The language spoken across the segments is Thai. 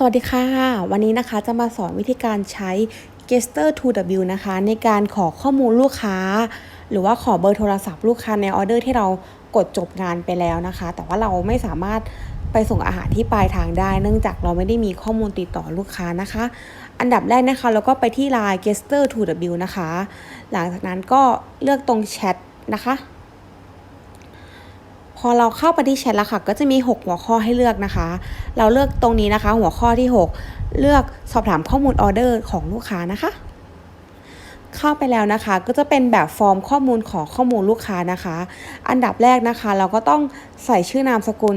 สวัสดีค่ะ วันนี้นะคะจะมาสอนวิธีการใช้ Gester 2W นะคะ ในการขอข้อมูลลูกค้า หรือว่าขอเบอร์โทรศัพท์ลูกค้าในออเดอร์ที่เรากดจบงานไปแล้วนะคะ แต่ว่าเราไม่สามารถไปส่งอาหารที่ปลายทางได้ เนื่องจากเราไม่ได้มีข้อมูลติดต่อลูกค้านะคะ อันดับแรกนะคะเราก็ไปที่ Line Gester 2W นะคะ หลังจากนั้นก็เลือกตรงแชทนะคะ พอเราเข้าไปที่แชทแล้วค่ะ ก็จะมี 6 หัวข้อให้เลือกนะคะ เราเลือกตรงนี้นะคะ หัวข้อที่ 6 เลือกสอบถามข้อมูลออเดอร์ของลูกค้านะคะ เข้าไปแล้วนะคะ ก็จะเป็นแบบฟอร์มข้อมูลของข้อมูลลูกค้านะคะ อันดับแรกนะคะ เราก็ต้องใส่ชื่อนามสกุล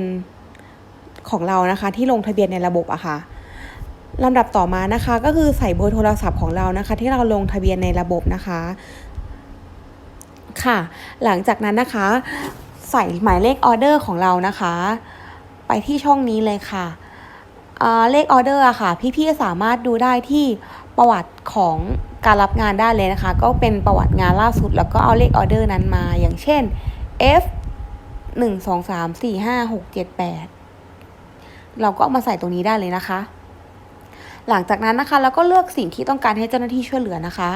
ของเรานะคะ ที่ลงทะเบียนในระบบอะค่ะลำดับต่อมานะคะ ก็คือใส่เบอร์โทรศัพท์ของเรานะคะ ที่เราลงทะเบียนในระบบนะคะค่ะ หลังจากนั้นนะคะ ใส่หมายเลขออเดอร์ของเรานะคะ ไปที่ช่องนี้เลยค่ะเลขออเดอร์อะค่ะ พี่ๆสามารถดูได้ที่ประวัติของการรับงานได้เลยนะคะ ก็เป็นประวัติงานล่าสุด แล้วก็เอาเลขออเดอร์นั้นมา อย่างเช่น F 1 2 3 4 5 6 7 8 เราก็เอามาใส่ตรงนี้ได้เลยนะคะ หลังจากนั้นนะคะเราก็เลือกสิ่งที่ต้องการให้เจ้าหน้าที่ช่วยเหลือนะคะ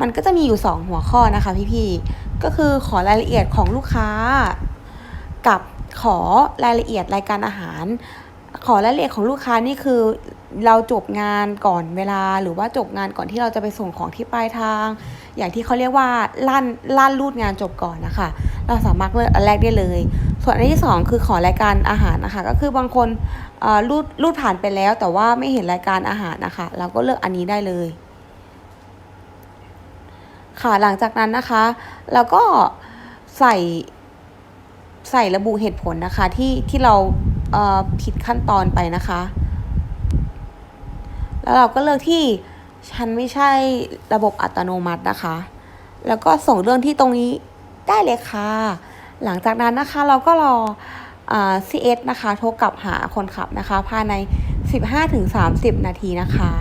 มันก็จะมีอยู่ 2 หัวข้อนะคะพี่ๆ ก็คือขอรายละเอียดของลูกค้า กับขอรายละเอียดรายการอาหาร ขอรายละเอียดของลูกค้านี่คือเราจบงานก่อนเวลาหรือว่าจบงานก่อนที่เราจะไปส่งของที่ปลายทาง อย่างที่เขาเรียกว่าลั่นลั่นรูดงานจบก่อนนะคะ เราสามารถเลือกอันแรกได้เลย ส่วนอันที่สองคือขอรายการอาหารนะคะ ก็คือบางคนรูดรูดผ่านไปแล้ว แต่ว่าไม่เห็นรายการอาหารนะคะ เราก็เลือกอันนี้ได้เลย ค่ะหลังจากนั้นนะคะเราก็ใส่ใส่ระบุเหตุผลนะคะที่ที่เราเผิดขั้นตอนไปนะคะ แล้วเราก็เลือกที่ฉันไม่ใช่ระบบอัตโนมัตินะคะ แล้วก็ส่งเรื่องที่ตรงนี้ได้เลยค่ะ หลังจากนั้นนะคะเราก็รอ CS นะคะ โทรกลับหาคนขับนะคะ ภายใน 15-30 นาทีนะคะ